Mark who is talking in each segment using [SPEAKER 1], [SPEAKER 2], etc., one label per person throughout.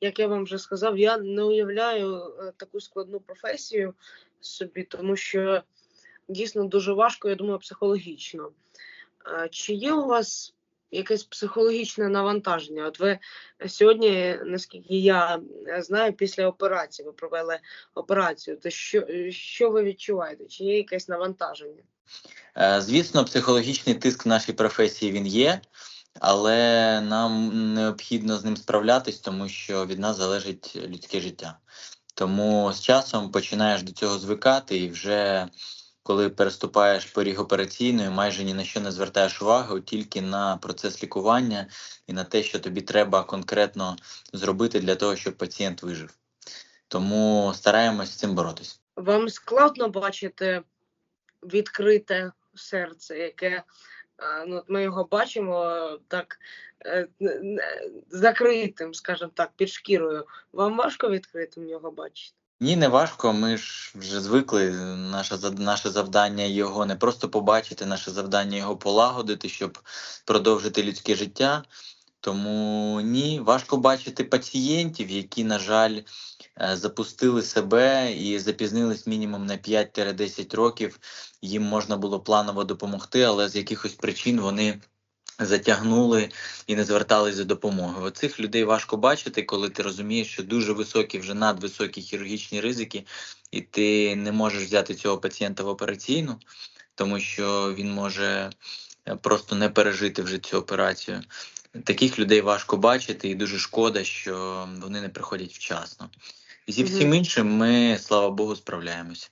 [SPEAKER 1] як я вам вже сказав, я не уявляю е, таку складну професію собі, тому що дійсно дуже важко, я думаю, психологічно. Е, Чи є у вас якесь психологічне навантаження? От ви сьогодні, наскільки я знаю, після операції ви провели операцію, то що, що ви відчуваєте? Чи є якесь навантаження?
[SPEAKER 2] Е, Звісно, психологічний тиск в нашій професії він є, але нам необхідно з ним справлятись, тому що від нас залежить людське життя. Тому з часом починаєш до цього звикати, і вже коли переступаєш поріг операційної, майже ні на що не звертаєш увагу, тільки на процес лікування і на те, що тобі треба конкретно зробити для того, щоб пацієнт вижив. Тому стараємось з цим боротись.
[SPEAKER 1] Вам складно бачити відкрите серце, яке ну, ми його бачимо е, так е, закритим, скажімо так, під шкірою. Вам важко відкритим його бачити?
[SPEAKER 2] Ні, не важко. Ми ж вже звикли. Наше зад- наше завдання його не просто побачити, наше завдання його полагодити, щоб продовжити людське життя. Тому ні, важко бачити пацієнтів, які, на жаль, е, запустили себе і запізнились мінімум на 5-10 років. Їм можна було планово допомогти, але з якихось причин вони затягнули і не звертались за допомогою. Оцих людей важко бачити, коли ти розумієш, що дуже високі, вже надвисокі хірургічні ризики, і ти не можеш взяти цього пацієнта в операційну, тому що він може е, просто не пережити вже цю операцію. Таких людей важко бачити, і дуже шкода, що вони не приходять вчасно. Зі всім іншим ми, слава Богу, справляємося.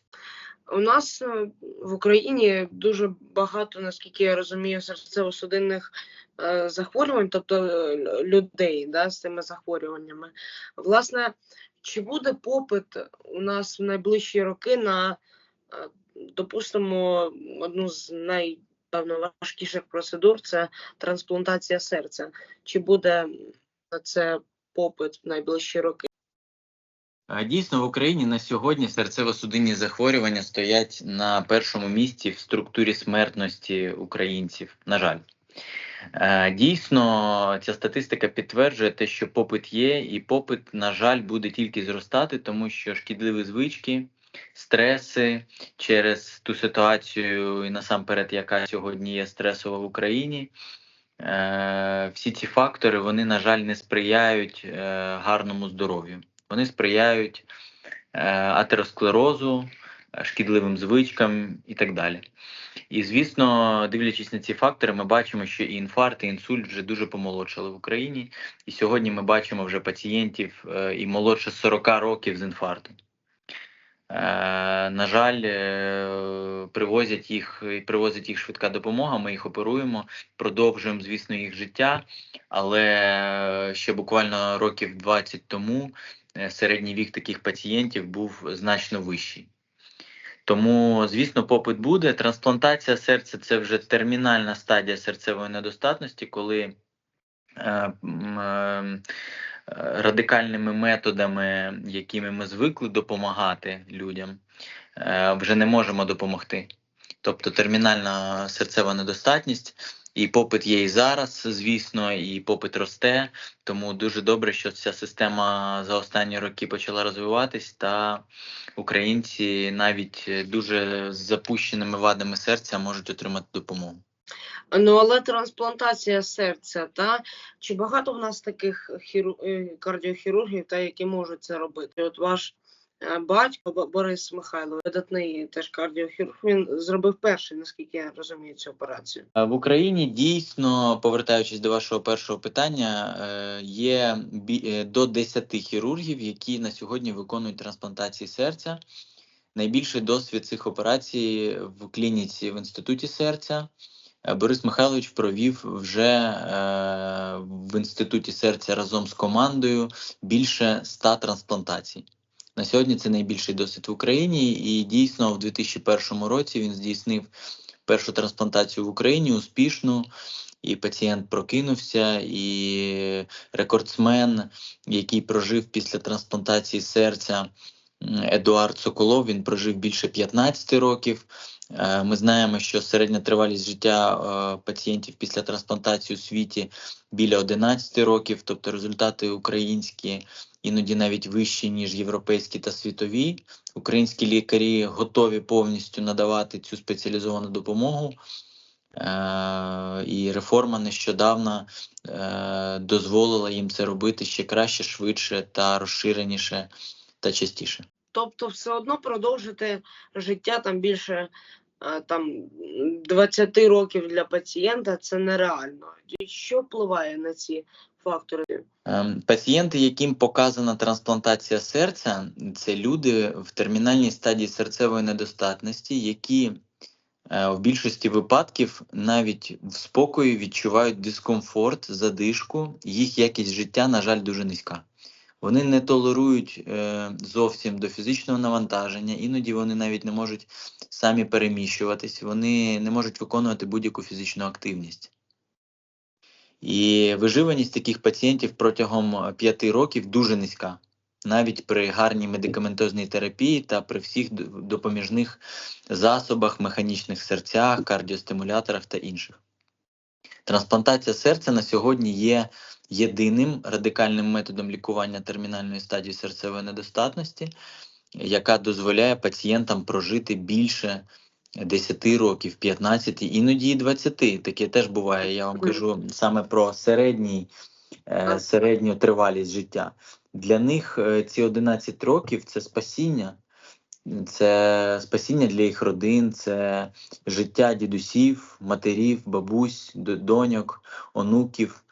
[SPEAKER 1] У нас е, в Україні дуже багато, наскільки я розумію, серцево-судинних е, захворювань, тобто е, людей да, з цими захворюваннями. Власне, чи буде попит у нас в найближчі роки на, е, допустимо, одну з найпевно важкіших процедур це трансплантація серця? Чи буде на це попит в найближчі роки?
[SPEAKER 2] Дійсно, в Україні на сьогодні серцево-судинні захворювання стоять на першому місці в структурі смертності українців. На жаль, дійсно, ця статистика підтверджує те, що попит є, і попит, на жаль, буде тільки зростати, тому що шкідливі звички, стреси через ту ситуацію, і насамперед, яка сьогодні є стресова в Україні. Е, Всі ці фактори вони, на жаль, не сприяють е, гарному здоров'ю вони сприяють е, атеросклерозу, шкідливим звичкам і так далі. І звісно, дивлячись на ці фактори, ми бачимо, що і інфаркт, і інсульт вже дуже помолодшали в Україні. І сьогодні ми бачимо вже пацієнтів і молодше 40 років з інфарктом. Е, на жаль, е, привозять їх, привозять їх швидка допомога. Ми їх оперуємо, продовжуємо, звісно, їх життя. Але ще буквально років 20 тому е, середній вік таких пацієнтів був значно вищий. Тому, звісно, попит буде. Трансплантація серця це вже термінальна стадія серцевої недостатності, коли е, е, радикальними методами, якими ми звикли допомагати людям, е, вже не можемо допомогти. Тобто термінальна серцева недостатність, і попит є і зараз, звісно, і попит росте. Тому дуже добре, що ця система за останні роки почала розвиватись, та українці навіть дуже з запущеними вадами серця можуть отримати допомогу.
[SPEAKER 1] Ну, але трансплантація серця, та чи багато в нас таких хіру... е, кардіохірургів, та які можуть це робити? От ваш е, батько Бо- Борис Михайло, видатний теж кардіохірург, він зробив перший, наскільки я розумію, цю операцію.
[SPEAKER 2] В Україні дійсно, повертаючись до вашого першого питання, е, є до 10 хірургів, які на сьогодні виконують трансплантації серця. Найбільший досвід цих операцій в клініці в інституті серця. Е, Борис Михайлович провів вже е, в інституті серця разом з командою більше 100 трансплантацій. На сьогодні це найбільший досвід в Україні, і дійсно в 2001 році він здійснив першу трансплантацію в Україні успішну, і пацієнт прокинувся, і рекордсмен, який прожив після трансплантації серця, Едуард Соколов, він прожив більше 15 років. Е, Ми знаємо, що середня тривалість життя е, пацієнтів після трансплантації у світі біля 11 років, тобто результати українські іноді навіть вищі, ніж європейські та світові. Українські лікарі готові повністю надавати цю спеціалізовану допомогу. Е, І реформа нещодавно дозволила їм це робити ще краще, швидше та розширеніше та частіше.
[SPEAKER 1] Тобто, все одно продовжити життя там більше е, там 20 років для пацієнта це нереально. Що впливає на ці фактори?
[SPEAKER 2] Ем, Пацієнти, яким показана трансплантація серця, це люди в термінальній стадії серцевої недостатності, які е, в більшості випадків навіть в спокої відчувають дискомфорт, задишку, їх якість життя, на жаль, дуже низька. Вони не толерують е, зовсім до фізичного навантаження, іноді вони навіть не можуть самі переміщуватись, вони не можуть виконувати будь-яку фізичну активність. І виживаність таких пацієнтів протягом 5 років дуже низька, навіть при гарній медикаментозній терапії та при всіх допоміжних засобах, механічних серцях, кардіостимуляторах та інших. Трансплантація серця на сьогодні є єдиним радикальним методом лікування термінальної стадії серцевої недостатності, яка дозволяє пацієнтам прожити більше 10 років, 15, іноді і 20. Таке теж буває. Я вам кажу саме про середній, е, середню тривалість життя. Для них е, ці 11 років це спасіння. Це спасіння для їх родин, це життя дідусів, матерів, бабусь, доньок, онуків.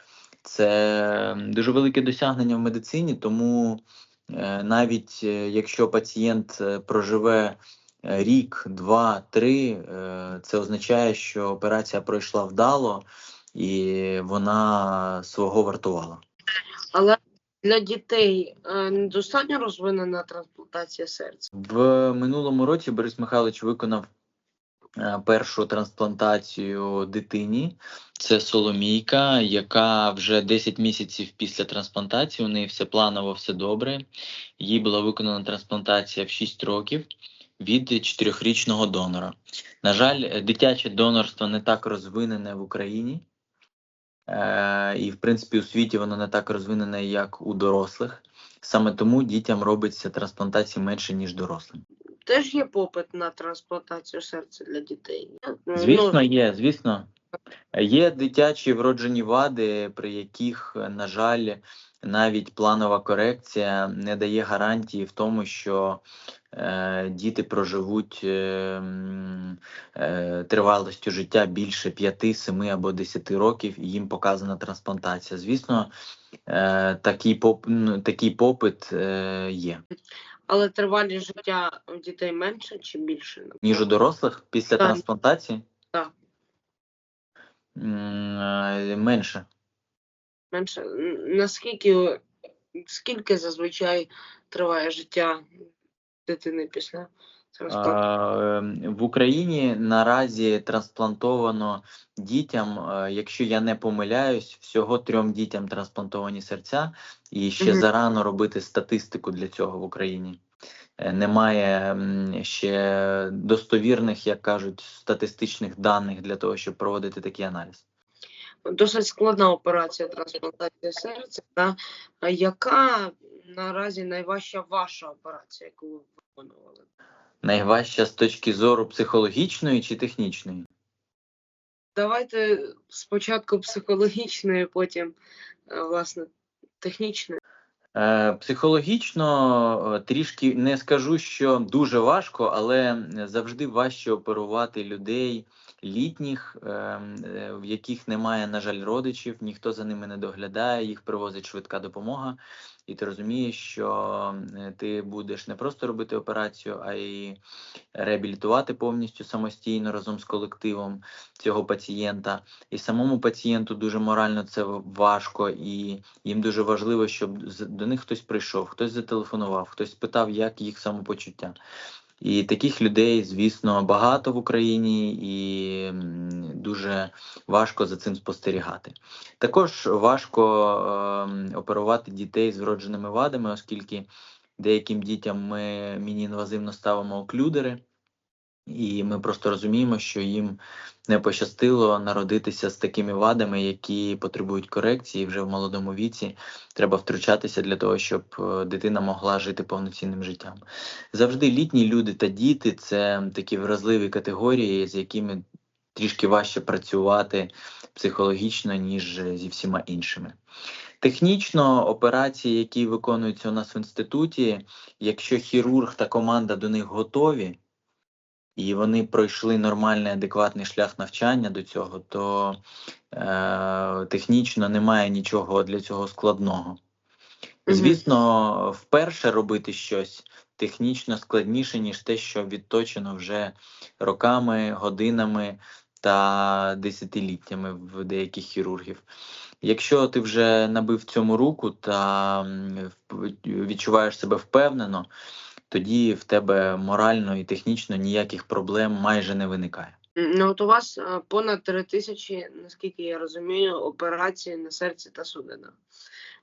[SPEAKER 2] Це дуже велике досягнення в медицині, тому е, навіть е, якщо пацієнт е, проживе рік, два, три, це означає, що операція пройшла вдало і вона свого вартувала.
[SPEAKER 1] Але для дітей е, недостатньо розвинена трансплантація серця.
[SPEAKER 2] В минулому році Борис Михайлович виконав е, першу трансплантацію дитині. Це Соломійка, яка вже 10 місяців після трансплантації, у неї все планово, все добре. Їй була виконана трансплантація в 6 років від 4-річного донора. На жаль, дитяче донорство не так розвинене в Україні. Е, і, в принципі, у світі воно не так розвинене, як у дорослих. Саме тому дітям робиться трансплантації менше, ніж дорослим.
[SPEAKER 1] Теж є попит на трансплантацію серця для дітей. Ну,
[SPEAKER 2] Звісно, є, звісно. Є дитячі вроджені вади, при яких, на жаль, навіть планова корекція не дає гарантії в тому, що е, діти проживуть е, е, тривалістю життя більше 5, 7 або 10 років, і їм показана трансплантація. Звісно, е, такий, поп, такий попит е, є.
[SPEAKER 1] Але тривалість життя у дітей менше чи більше?
[SPEAKER 2] Ніж у дорослих після
[SPEAKER 1] Так.
[SPEAKER 2] трансплантації?
[SPEAKER 1] Так.
[SPEAKER 2] Е, Менше.
[SPEAKER 1] Менше. Наскільки скільки зазвичай триває життя дитини після трансплантації?
[SPEAKER 2] Ем, В Україні наразі трансплантовано дітям, е, якщо я не помиляюсь, всього трьом дітям трансплантовані серця, і ще
[SPEAKER 1] Мгм.
[SPEAKER 2] зарано робити статистику для цього в Україні. Е, Немає ще достовірних, як кажуть, статистичних даних для того, щоб проводити такий аналіз.
[SPEAKER 1] Досить складна операція трансплантації серця. Та а яка наразі найважча ваша операція, яку ви виконували?
[SPEAKER 2] Найважча з точки зору психологічної чи технічної?
[SPEAKER 1] Давайте спочатку психологічної, потім е, власне технічної.
[SPEAKER 2] Е, Психологічно е, трішки не скажу, що дуже важко, але завжди важче оперувати людей літніх, е, в яких немає, на жаль, родичів, ніхто за ними не доглядає, їх привозить швидка допомога. І ти розумієш, що е, ти будеш не просто робити операцію, а й реабілітувати повністю самостійно разом з колективом цього пацієнта. І самому пацієнту дуже морально це важко, і їм дуже важливо, щоб до них хтось прийшов, хтось зателефонував, хтось спитав, як їх самопочуття. І таких людей, звісно, багато в Україні, і дуже важко за цим спостерігати. Також важко е, оперувати дітей з вродженими вадами, оскільки деяким дітям ми міні-інвазивно ставимо оклюдери. І ми просто розуміємо, що їм не пощастило народитися з такими вадами, які потребують корекції вже в молодому віці. Треба втручатися для того, щоб е, дитина могла жити повноцінним життям. Завжди літні люди та діти це такі вразливі категорії, з якими трішки важче працювати психологічно, ніж зі всіма іншими. Технічно операції, які виконуються у нас в інституті, якщо хірург та команда до них готові, і вони пройшли нормальний адекватний шлях навчання до цього, то е, технічно немає нічого для цього складного. Звісно, вперше робити щось технічно складніше, ніж те, що відточено вже роками, годинами та десятиліттями в деяких хірургів. Якщо ти вже набив цьому руку та відчуваєш себе впевнено, тоді в тебе морально і технічно ніяких проблем майже не виникає.
[SPEAKER 1] Ну, от у вас е, понад три тисячі, наскільки я розумію, операцій на серці та судинах.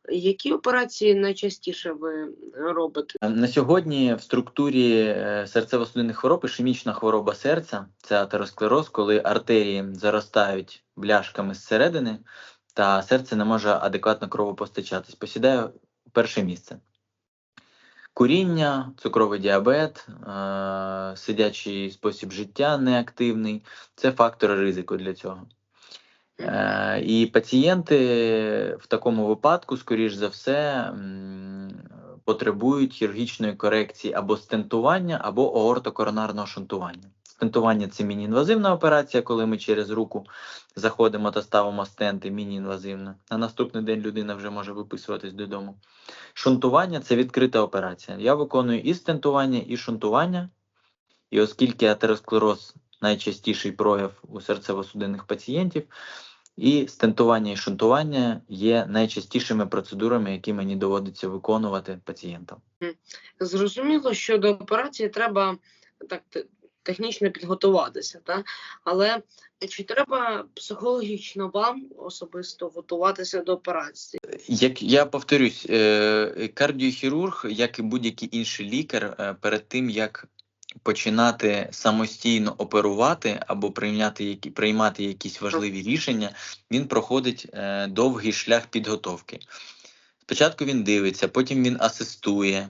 [SPEAKER 1] Які операції найчастіше ви робите?
[SPEAKER 2] На сьогодні в структурі е, серцево-судинних хвороб ішемічна хвороба серця це атеросклероз, коли артерії заростають бляшками зсередини, та серце не може адекватно кровопостачатись. Посідає перше місце. Куріння, цукровий діабет, е, сидячий спосіб життя неактивний це фактори ризику для цього. Е, І пацієнти в такому випадку, скоріш за все, потребують хірургічної корекції або стентування, або аортокоронарного шунтування. Стентування це міні-інвазивна операція, коли ми через руку заходимо та ставимо стенти міні-інвазивна. На наступний день людина вже може виписуватись додому. Шунтування це відкрита операція. Я виконую і стентування, і шунтування. І оскільки атеросклероз найчастіший прояв у серцево-судинних пацієнтів, і стентування і шунтування є найчастішими процедурами, які мені доводиться виконувати пацієнтам.
[SPEAKER 1] Зрозуміло, що до операції треба так технічно підготуватися, та? але чи треба психологічно вам особисто готуватися до операції?
[SPEAKER 2] Як я повторюсь, е, кардіохірург, як і будь-який інший лікар, е, перед тим як починати самостійно оперувати або прийняти які приймати якісь важливі рішення, він проходить е, довгий шлях підготовки. Спочатку він дивиться, потім він асистує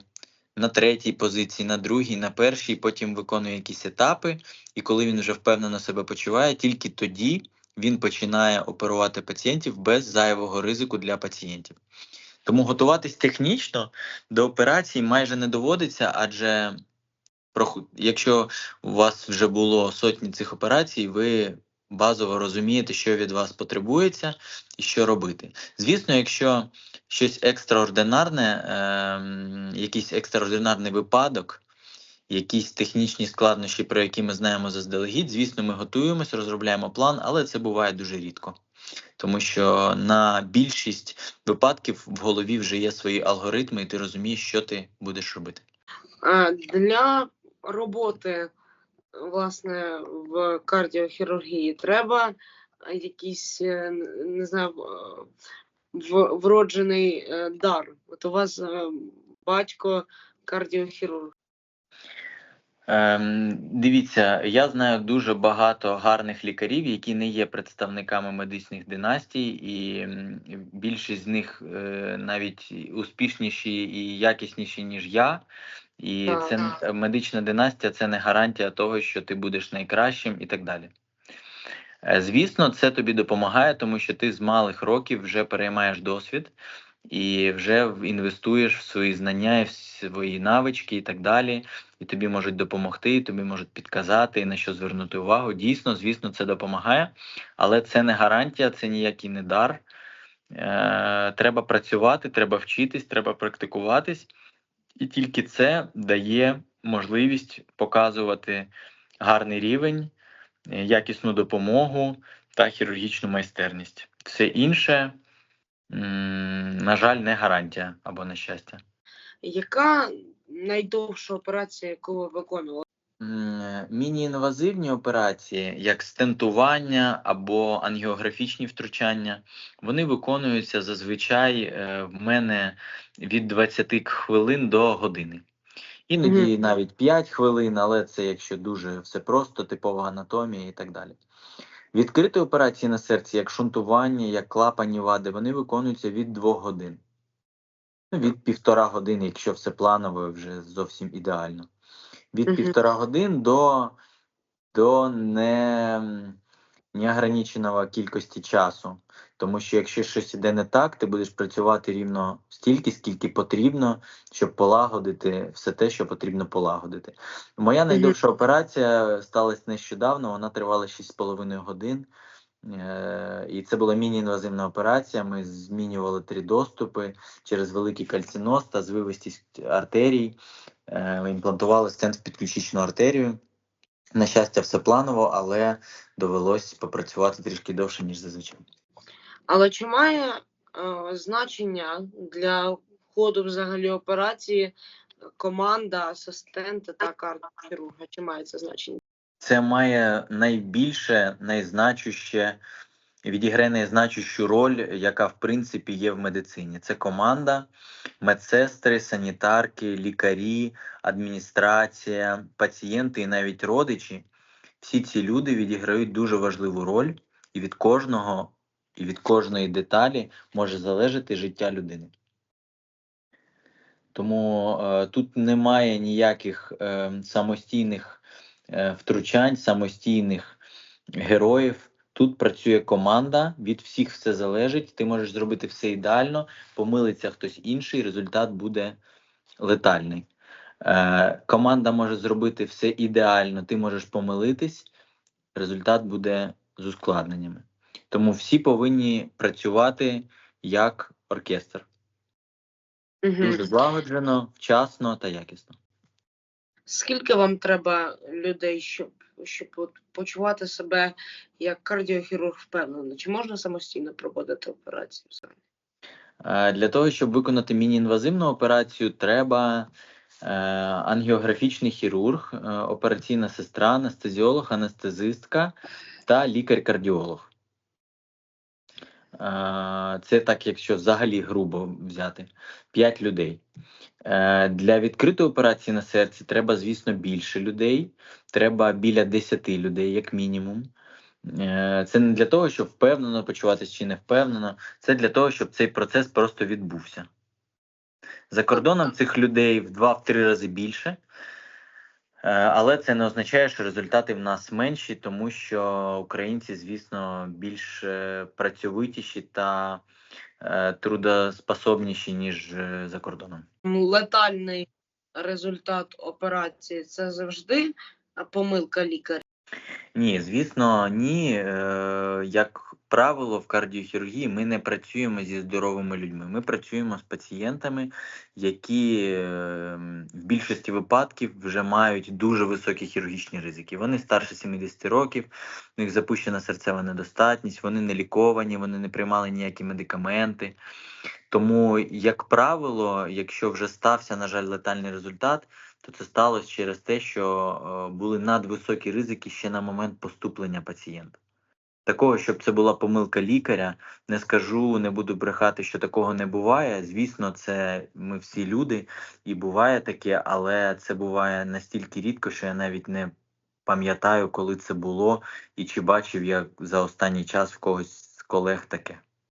[SPEAKER 2] на третій позиції, на другій, на першій, потім виконує якісь етапи, і коли він вже впевнено себе почуває, тільки тоді він починає оперувати пацієнтів без зайвого ризику для пацієнтів. Тому готуватись технічно до операції майже не доводиться, адже якщо у вас вже було сотні цих операцій, ви базово розумієте, що від вас потребується і що робити. Звісно, якщо щось екстраординарне, ем, якийсь екстраординарний випадок, якісь технічні складнощі, про які ми знаємо заздалегідь, звісно, ми готуємося, розробляємо план, але це буває дуже рідко. Тому що на більшість випадків в голові вже є свої алгоритми, і ти розумієш, що ти будеш робити.
[SPEAKER 1] Для роботи власне в кардіохірургії треба якийсь е, не знаю вроджений е, дар. От у вас е, батько кардіохірург.
[SPEAKER 2] Ем, дивіться, я знаю дуже багато гарних лікарів, які не є представниками медичних династій, і більшість з них е, навіть успішніші і якісніші, ніж я. І це медична династія це не гарантія того, що ти будеш найкращим і так далі. Е, Звісно, це тобі допомагає, тому що ти з малих років вже переймаєш досвід і вже інвестуєш в свої знання, і в свої навички і так далі. І тобі можуть допомогти, і тобі можуть підказати, і на що звернути увагу. Дійсно, звісно, це допомагає, але це не гарантія, це ніякий не дар. Е, треба працювати, треба вчитись, треба практикуватись, і тільки це дає можливість показувати гарний рівень, е, якісну допомогу та хірургічну майстерність. Все інше, на жаль, не гарантія або на щастя.
[SPEAKER 1] Яка найдовша операція, яку ви виконували?
[SPEAKER 2] Міні-інвазивні операції, як стентування або ангіографічні втручання, вони виконуються зазвичай е, в мене від 20 хвилин до години. Іноді навіть 5 хвилин, але це якщо дуже все просто, типова анатомія і так далі. Відкриті операції на серці, як шунтування, як клапані вади, вони виконуються від 2 годин. Ну, від півтора години, якщо все планово, вже зовсім ідеально. Від
[SPEAKER 1] Мгм.
[SPEAKER 2] півтора годин до, до не, неограниченого кількості часу. Тому що якщо щось іде не так, ти будеш працювати рівно стільки, скільки потрібно, щоб полагодити все те, що потрібно полагодити. Моя найдовша операція сталася нещодавно, вона тривала 6,5 годин. Е, І це була міні-інвазивна операція. Ми змінювали три доступи через великий кальциноз та звивистість артерій. Е, імплантували стенд в підключичну артерію. На щастя, все планово, але довелось попрацювати трішки довше, ніж зазвичай.
[SPEAKER 1] Але чи має е, значення для ходу взагалі операції команда, асистента та кардіохірурга? Чи має це значення?
[SPEAKER 2] Це має найбільше, найзначуще, відіграє найзначущу роль, яка в принципі є в медицині. Це команда, медсестри, санітарки, лікарі, адміністрація, пацієнти і навіть родичі. Всі ці люди відіграють дуже важливу роль, і від кожного, і від кожної деталі може залежати життя людини. Тому е, тут немає ніяких е, самостійних е, втручань, самостійних героїв. Тут працює команда, від всіх все залежить. Ти можеш зробити все ідеально, помилиться хтось інший, результат буде летальний. Е, команда може зробити все ідеально, ти можеш помилитись, результат буде з ускладненнями. Тому всі повинні працювати як оркестр. Дуже злагоджено, вчасно та якісно.
[SPEAKER 1] Скільки вам треба людей, щоб, щоб от почувати себе як кардіохірург впевнено? Чи можна самостійно проводити операцію?
[SPEAKER 2] Е, Для того, щоб виконати міні-інвазивну операцію, треба е, ангіографічний хірург, е, операційна сестра, анестезіолог, анестезистка та лікар-кардіолог. Це так, якщо взагалі грубо взяти, 5 людей. Е, Для відкритої операції на серці треба, звісно, більше людей. Треба біля 10 людей, як мінімум. Е, Це не для того, щоб впевнено почуватися чи не впевнено. Це для того, щоб цей процес просто відбувся. За кордоном цих людей в 2-3 рази більше. Е, Але це не означає, що результати в нас менші, тому що українці, звісно, більш е, працьовитіші та е, трудоспособніші, ніж за кордоном.
[SPEAKER 1] Летальний результат операції це завжди помилка лікаря.
[SPEAKER 2] Ні, звісно, ні. Е, Як правило, в кардіохірургії ми не працюємо зі здоровими людьми. Ми працюємо з пацієнтами, які е, в більшості випадків вже мають дуже високі хірургічні ризики. Вони старше 70 років, у них запущена серцева недостатність, вони не ліковані, вони не приймали ніякі медикаменти. Тому, як правило, якщо вже стався, на жаль, летальний результат, то це сталося через те, що е, були надвисокі ризики ще на момент поступлення пацієнта. Такого, щоб це була помилка лікаря, не скажу, не буду брехати, що такого не буває. Звісно, це ми всі люди, і буває таке, але це буває настільки рідко, що я навіть не пам'ятаю, коли це було, і чи бачив я за останній час в когось з колег таке.